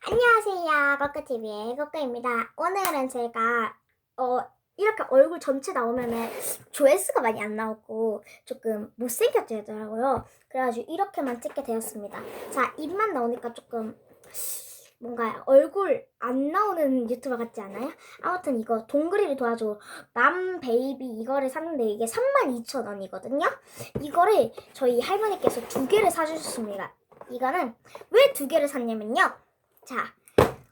안녕하세요. 거끄TV의 거끄입니다. 오늘은 제가, 어, 이렇게 얼굴 전체 나오면은 조회수가 많이 안 나오고 조금 못생겨지더라고요. 그래가지고 이렇게만 찍게 되었습니다. 자, 입만 나오니까 조금 뭔가 얼굴 안 나오는 유튜버 같지 않아요? 아무튼 이거 동그리를 도와줘 맘 베이비 이거를 샀는데 이게 32,000원이거든요. 이거를 저희 할머니께서 두 개를 사주셨습니다. 이거는 왜 두 개를 샀냐면요. 자,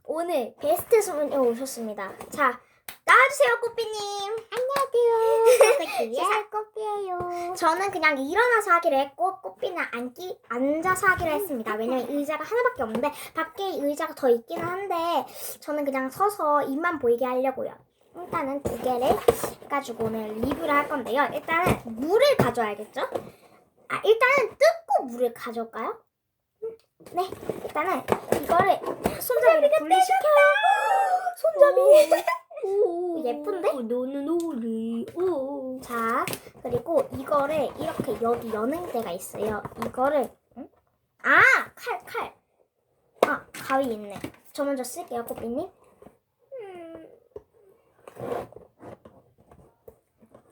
오늘 베스트 수분에 오셨습니다. 자, 나와주세요, 꼬삐님. 안녕하세요. 살 꽃이에요. 저는 그냥 일어나서 하기로 했고, 꼬삐는 앉기, 앉아서 하기로 했습니다. 왜냐면 의자가 하나밖에 없는데, 밖에 의자가 더 있기는 한데, 저는 그냥 서서 입만 보이게 하려고요. 일단은 두 개를 해가지고 오늘 리뷰를 할 건데요. 일단은 물을 가져와야겠죠? 아, 일단은 뜯고 물을 가져올까요? 네, 일단은 이거를 손잡이를 분리시켜요. 손잡이. 오, 예쁜데? 너는 오리. 오. 자, 그리고 이거를 이렇게 여기 여는 데가 있어요. 이거를 응? 아, 칼, 칼. 아, 가위 있네. 저 먼저 쓸게요, 꼬삐님. 음.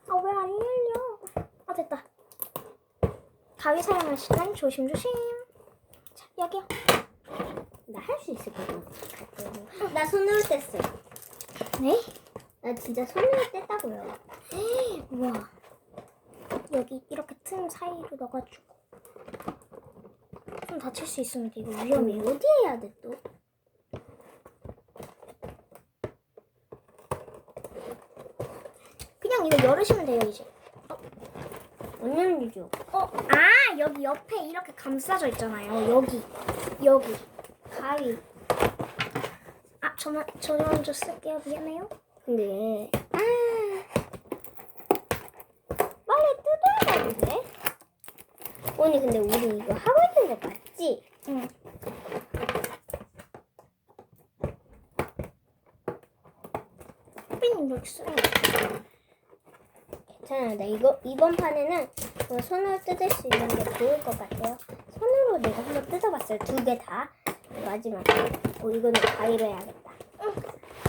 아, 왜 안 열려? 아, 됐다. 가위 사용할 시간 조심조심. 자, 여기요. 나 할 수 있을 것 같아. 나 손으로 뗐어. 네? 나 진짜 손으로 뗐다고요. 우와. 여기 이렇게 틈 사이로 넣어가지고. 손 다칠 수 있으면 이거 위험해. 위험해. 어디 해야 돼 또? 그냥 이거 열으시면 돼요, 이제. 언년이죠. 어, 아, 여기 옆에 이렇게 감싸져 있잖아요. 여기. 여기. 가위. 아, 저만, 저 먼저 쓸게요. 미안해요. 근데 아, 빨리 뜯어야 되는데. 언니 근데 우리 이거 하고 있는 거 맞지? 응. 삐님 여기 쓰요 괜찮아. 나 이거 이번 판에는 그 손으로 뜯을 수 있는 게 좋을 것 같아요. 손으로 내가 한번 뜯어봤어요. 두 개 다. 마지막. 어 이거는 가위로 해야겠다.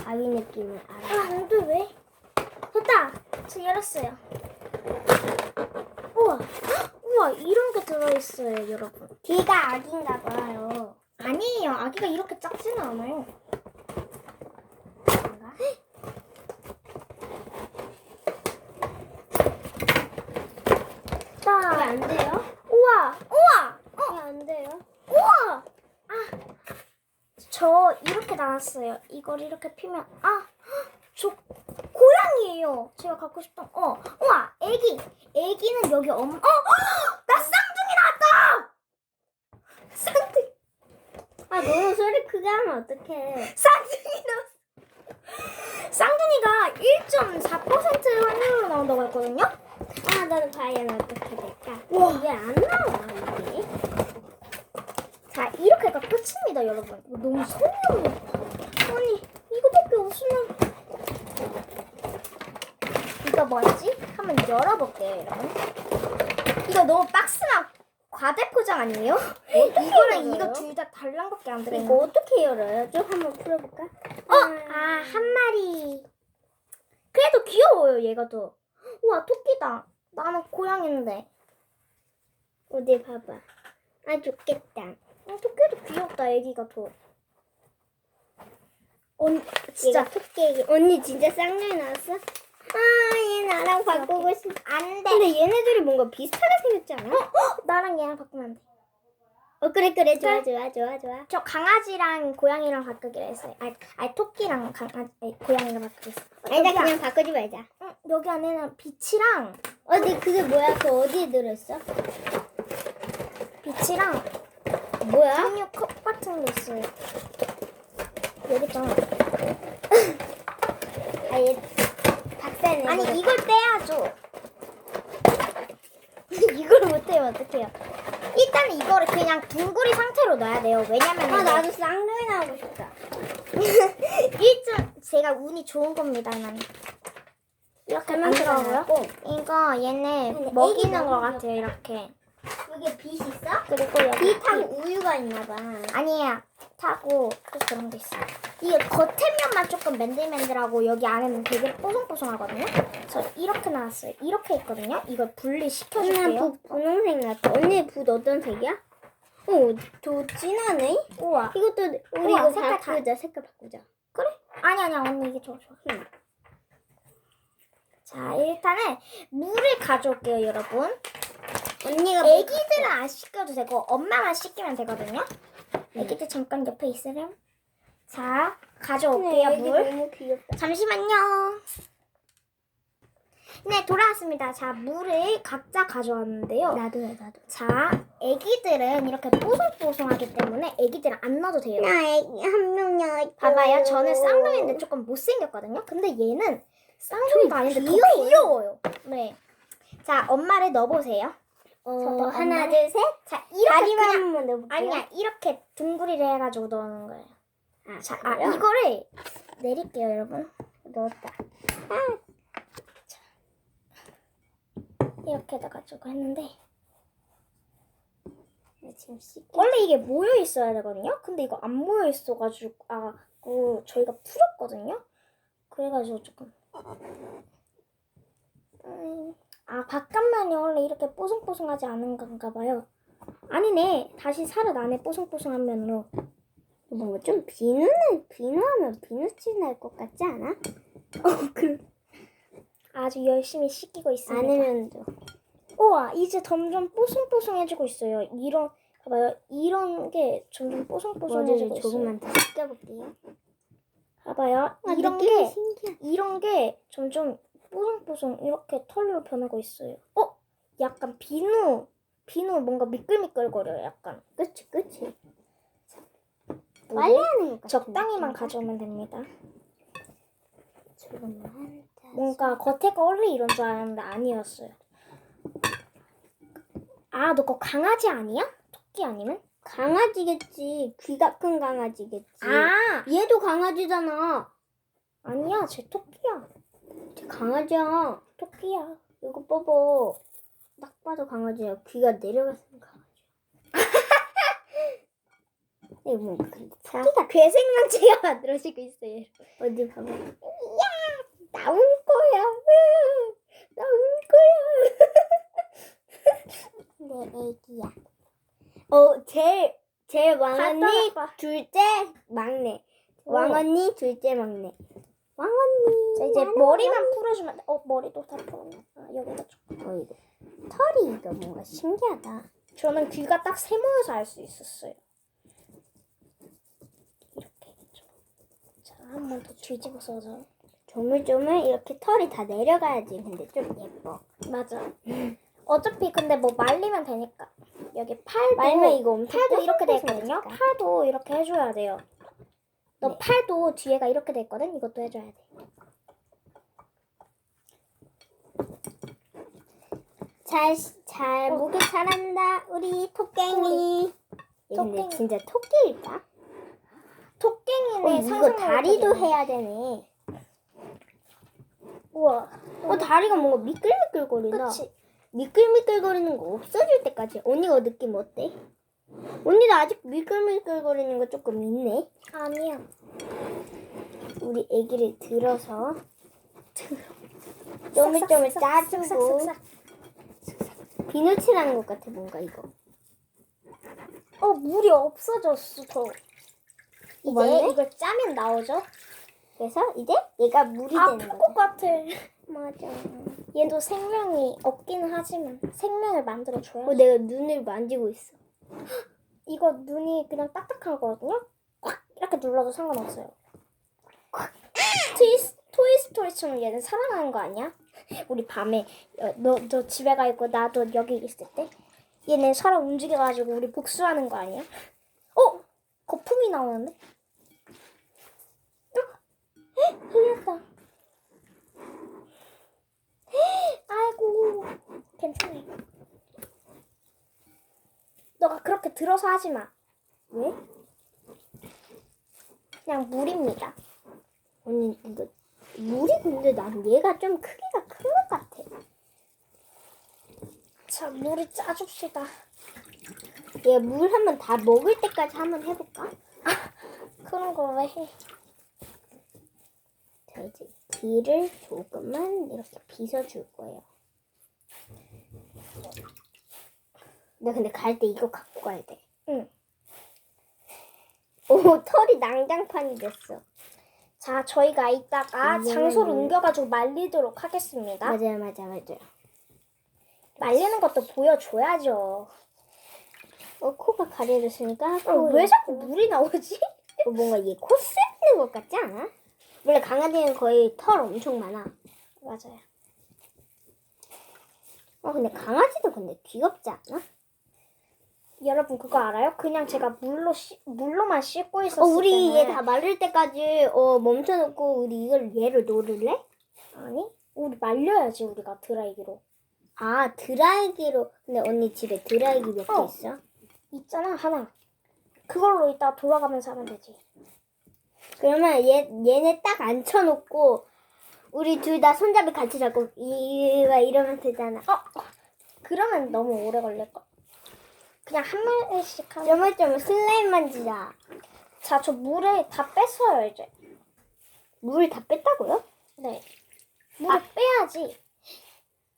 가위 느낌을 아, 알아. 안 돼, 왜? 됐다. 저 열었어요. 우와. 헉, 우와, 이런 게 들어있어요, 여러분. 뒤가 악인가 봐요. 아니에요. 아기가 이렇게 작지는 않아요. 뭔가? 왜 자, 안 돼요? 우와, 우와, 어, 왜안 돼요? 우와. 아, 저 이렇게 나왔어요. 이걸 이렇게 피면 아, 헉, 저 고양이에요. 제가 갖고 싶던. 어, 우와, 애기. 애기는 여기 엄. 어, 헉, 나 쌍둥이 나왔다. 쌍둥이, 아 너무 소리 크게 하면 어떡해. 쌍둥이 나왔어. 쌍둥이가 1.4% 확률로 나온다고 했거든요. 아 나는 과연 어떻게 될 까? 우와. 이게 안 나와 이게. 자, 이렇게가 끝입니다, 여러분. 이거 너무 소리없네. 아니, 이거밖에 없으면. 이거 뭐지? 한번 열어볼게요, 여러분. 이거 너무 박스나 과대 포장 아니에요? 이거랑? 이거 둘 다 달랑밖에 안 이거 들어있는 어떻게 열어요? 좀 한번 풀어볼까? 어! 아, 한 마리. 그래도 귀여워요, 얘가 더. 우와, 토끼다. 나는 고양인데. 어디 봐봐. 아 좋겠다. 어, 토끼도 귀엽다, 애기가 더. 언, 진짜 토끼 언니 진짜 쌍둥이 나왔어? 아 얘 나랑 바꾸고 싶. 안 돼. 근데 얘네들이 뭔가 비슷하게 생겼지 않아? 나랑 얘랑 바꾸면 안 돼. 어 그래 그래 좋아 좋아 좋아 좋아. 저 강아지랑 고양이랑 바꾸기로 했어요. 아니, 아니 토끼랑 강아지, 아니, 고양이랑 바꾸기로 했어. 아니 나 여기야. 그냥 바꾸지 말자. 응, 여기 안에는 빛이랑 어디 그게 뭐야? 그 어디에 들어있어? 빛이랑 뭐야? 종류 컵 같은 게 있어요. 여기 있잖아. 아얘 박사네. 아니 이걸 떼야죠. 이걸 못해요 어떡해요? 일단 이거를 그냥 둥그리 상태로 넣어야 돼요. 왜냐면 아 나도 쌍둥이 나오고 싶다. 일점 제가 운이 좋은 겁니다. 난 이렇게 안 들어가고요. 고 이거 얘네 먹이는 것 같아요. 이렇게 여기에 빛 있어? 그리고 여기 빛하고 우유가 있나 봐. 아니에요. 겉하고 또 그런 게 있어요. 이게 겉에면만 조금 맨들맨들하고 여기 안에는 되게 뽀송뽀송하거든요. 그래서 이렇게 나왔어요. 이렇게 있거든요. 이걸 분리시켜줄게요. 붓 분홍색 났다. 언니 붓 어떤 색이야? 오, 더 진하네. 우와. 이것도 우리 우와, 이거 색깔 다- 바꾸자. 색깔 바꾸자. 그래? 아니 아니야 언니 이게 좋아 좋아. 응. 자 일단은 물을 가져올게요 여러분. 언니가 애기들은 안 씻겨도 되고 엄마만 씻기면 되거든요. 애기들 잠깐 옆에 있으렴. 자 가져올게요 네, 물. 너무 귀엽다. 잠시만요. 네 돌아왔습니다. 자 물을 각자 가져왔는데요. 나도요, 나도. 자 애기들은 이렇게 뽀송뽀송하기 때문에 애기들은 안 넣어도 돼요. 나 애기 한 명이야. 봐봐요. 저는 쌍둥이인데 조금 못생겼거든요. 근데 얘는 쌍둥이도 아닌데 더. 귀여워요. 네. 자, 엄마를 넣어보세요. 어, 저도 하나. 둘, 셋. 자, 이렇게 다리만 그냥 한번 넣어볼게요. 아니야. 이렇게 둥그리를 해가지고 넣는 거예요. 아, 자, 아, 그래요? 이거를 내릴게요, 여러분. 넣었다. 이렇게 해가지고 했는데 나 지금 씻. 원래 이게 모여 있어야 되거든요. 근데 이거 안 모여 있어가지고 아, 그 저희가 풀었거든요. 그래가지고 조금 음, 아 바깥면 이 이렇게 뽀송뽀송하지 않은 건가 봐요. 아니네. 다시 살아나네 뽀송뽀송한 면으로. 뭔가 좀 비누는 비누하면 비누칠 날 것 같지 않아? 어, 그 아주 열심히 씻기고 있습니다. 않으면도. 우와 이제 점점 뽀송뽀송해지고 있어요. 이런 봐봐요. 이런 게 점점 뽀송뽀송해지고 있어요. 조금만 더 씻겨볼게요. 봐봐요. 아, 이런 게 신기해. 이런 게 점점 뽀송뽀송 이렇게 털로 변하고 있어요. 어? 약간 비누 비누 뭔가 미끌미끌거려요. 약간. 그치, 그치. 빨리 하는 것 같아. 적당히만 가져오면 됩니다. 뭔가 겉에가 원래 이런 줄 알았는데 아니었어요. 아, 너 그거 강아지 아니야? 토끼 아니면? 강아지겠지. 귀가 큰 강아지겠지. 아, 얘도 강아지잖아. 아니야, 쟤 토끼야. 쟤 강아지야. 토끼야. 이거 봐봐. 딱 봐도 강아지야. 귀가 내려갔으면 강아지야. 이거 뭐 근데 자, 괴생명체가 만들어지고 있어요. 어디 봐봐. 나올 거야. 나올 거야. 내 애기야. 어, 제일 제일 왕언니. 둘째 막내. 오. 왕언니 둘째 막내. 왕언니. 자, 이제 머리만 풀어주면 돼. 어, 머리도 다 풀었네. 아, 여기다 좀. 어, 이거 털이 이거 뭔가 신기하다. 저는 귀가 딱 세 모여서 알 수 있었어요. 이렇게 해줘. 자, 한 번 더 뒤집어서. 조물조물 이렇게 털이 다 내려가야지. 근데 좀 예뻐. 맞아. 어차피 근데 뭐 말리면 되니까. 여기 팔도 말면 이거 엄청 팔도 이렇게 돼 있거든요. 팔도 이렇게 해줘야 돼요. 너 네. 팔도 뒤에가 이렇게 돼 있거든. 이것도 해줘야 돼. 잘, 잘, 어. 목욕 잘한다, 우리 토깽이. 근데 토깽이. 진짜 토끼일까? 토깽이네. 어, 이거 다리도. 해야 되네. 우와. 어, 다리가 뭔가 미끌미끌거린다. 그치. 미끌미끌거리는 거 없어질 때까지. 언니가 느낌 어때? 언니도 아직 미끌미끌거리는 거 조금 있네. 아니야. 우리 애기를 들어서 쪼물쪼물 짜주고 싹싹싹싹. 비누칠하는 것 같아 뭔가 이거. 어 물이 없어졌어 더. 이제 맞네? 이걸 짜면 나오죠? 그래서 이제 얘가 물이 아플 되는 것 거죠. 같아. 맞아. 얘도 생명이 없기는 하지만 생명을 만들어 줘야. 어, 내가 눈을 만지고 있어. 이거 눈이 그냥 딱딱한 거거든요. 꽉 이렇게 눌러도 상관없어요. 트위스, 토이 스토리처럼 얘는 살아나는 거 아니야? 우리 밤에 어, 너, 너 집에 가 있고 나도 여기 있을 때 얘네 살아 움직여가지고 우리 복수하는 거 아니야? 어? 거품이 나오는데? 어? 헉, 아이고 괜찮아. 너가 그렇게 들어서 하지 마. 왜? 그냥 물입니다. 언니 이거 물이 근데 난 얘가 좀 크기가 큰 것 같아. 자, 물을 짜줍시다. 얘 물 한번 다 먹을 때까지 한번 해볼까? 그런 걸 왜 해? 자 이제 뒤를 조금만 이렇게 빗어줄 거예요. 나 근데 갈 때 이거 갖고 가야 돼. 응. 오 털이 난장판이 됐어. 자, 저희가 이따가 이거는- 장소를 옮겨가지고 말리도록 하겠습니다. 맞아요 맞아 맞아. 말리는 것도 보여줘야죠. 어 코가 가려졌으니까 어, 왜 자꾸 물이 나오지? 어, 뭔가 얘 코 쓰는 것 같지 않아? 원래 강아지는 거의 털 엄청 많아. 맞아요. 어 근데 강아지도 근데 귀엽지 않아? 여러분 그거 알아요? 그냥 제가 물로 씻 물로만 씻고 어 있었을 우리 때는 얘다 마를 때까지 어 멈춰놓고 우리 이걸 얘를 놓을래? 아니 우리 말려야지 우리가 드라이기로 아 드라이기로. 근데 언니 집에 드라이기 몇 개 어. 있어? 있잖아 하나. 그걸로 이따 돌아가면서 하면 되지. 그러면 얘 얘네 딱 앉혀놓고 우리 둘 다 손잡이 같이 잡고 이가 이러면 되잖아. 어 그러면 너무 오래 걸릴까 그냥 한 마리씩 하면 점을점 슬라임 만지자. 자 저 물에 다 뺐어요 이제. 물 다 뺐다고요? 네. 물을 빼야지.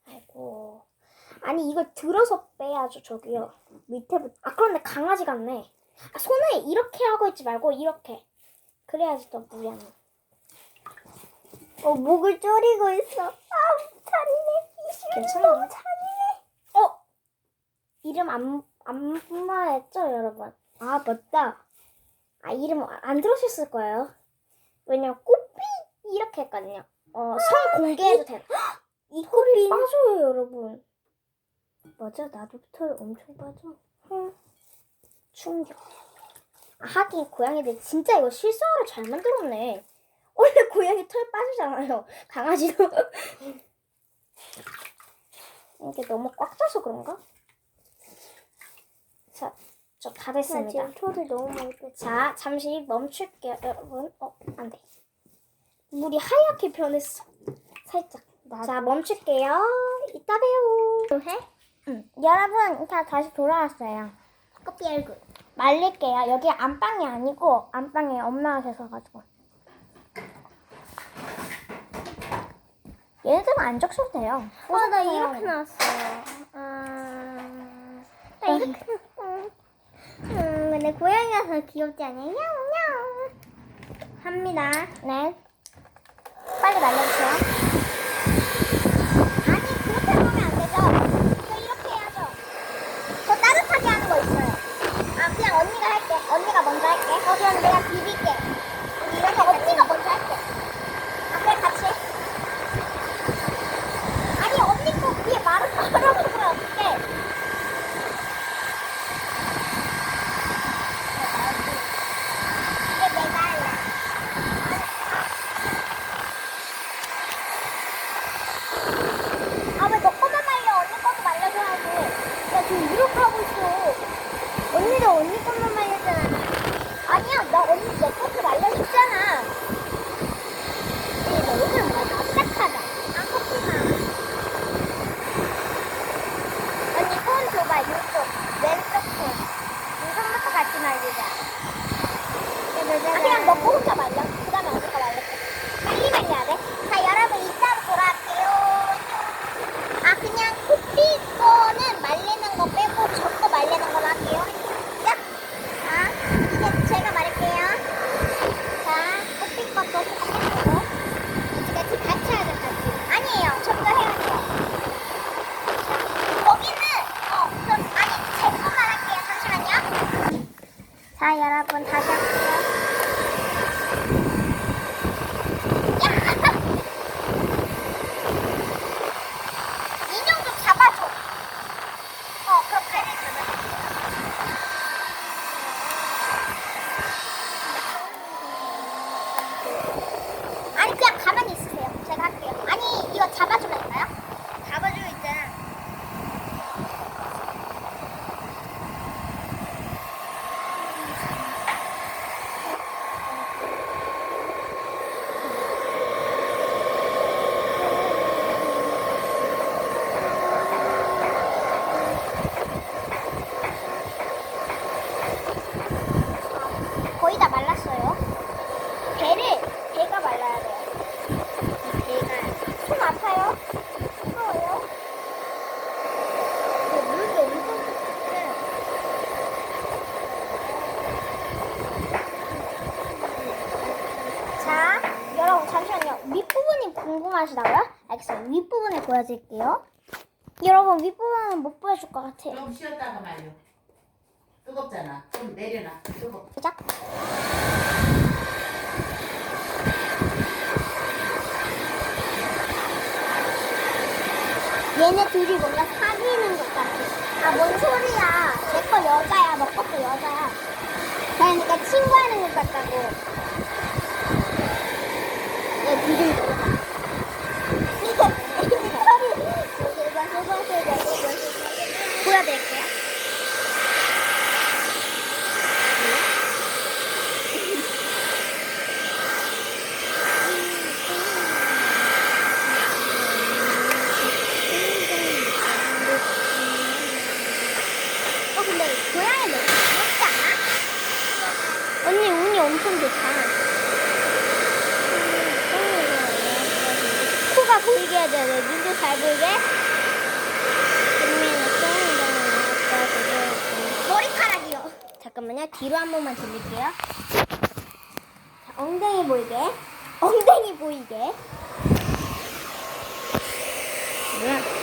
아이고 아니 이걸 들어서 빼야죠 저기요 밑에부터 아 그런데 강아지 같네 아, 손에 이렇게 하고 있지 말고 이렇게 그래야지 더 나. 어 목을 쪼리고 있어. 아 잔인해. 괜찮아. 어? 이름 안, 안 말했죠, 여러분? 아 맞다. 아, 이름 안 들으셨을 거예요. 왜냐면 꽃비 이렇게 했거든요. 어, 성 공개해도 돼. 이 코비 빠져요, 여러분. 맞아 나도 털 엄청 빠져. 응. 충격. 아, 하긴 고양이들 진짜 이거 실수하러 잘 만들었네. 원래 고양이 털 빠지잖아요. 강아지도. 이게 너무 꽉 차서 그런가? 자, 저다나 됐습니다. 털을 너무 많이 뺐어. 자, 잠시 멈출게요, 여러분. 어, 안 돼. 물이 하얗게 변했어. 살짝. 자, 멈출게요. 이따 봬요. 해? 응. 여러분, 다 다시 돌아왔어요. 커피 얼굴. 말릴게요. 여기 안방이 아니고 안방에 엄마가 계셔가지고. 얘네들은 안 적셔도 돼요. 어, 나. 이렇게 나왔어. 아, 나 이렇게 나왔어. 음, 근데 고양이가 더 귀엽지 않냐? 냐옹 냐옹. 합니다. 네. 빨리 말려주세요. 아니, 그렇게 하면 안 되죠. 이거 이렇게 해야죠. 더 따뜻하게 하는 거 있어요. 아, 그냥 언니가 할게. 언니가 먼 하시다고요? 알겠어요. 윗부분을 보여드릴게요. 여러분 윗부분은 못 보여줄 것 같아요. 좀 쉬었다가 말려. 뜨겁잖아. 좀 내려놔. 뜨겁. 시작. 얘네 둘이 뭔가 사귀는 것 같아. 아, 뭔 소리야. 내 거 여자야, 너 것도 여자야. 그러니까 친구하는 것 같다고. 얘 둘이 뭐야? 보여드릴게요. 어, 근데 고양이 너무 귀엽지 않아? 언니 운이 엄청 좋다. 코가 보이게 해야 돼. 눈도 잘 보이게. 머리카락이요. 잠깐만요. 뒤로 한 번만 돌릴게요. 자, 엉덩이 보이게. 엉덩이 보이게. 뭐야?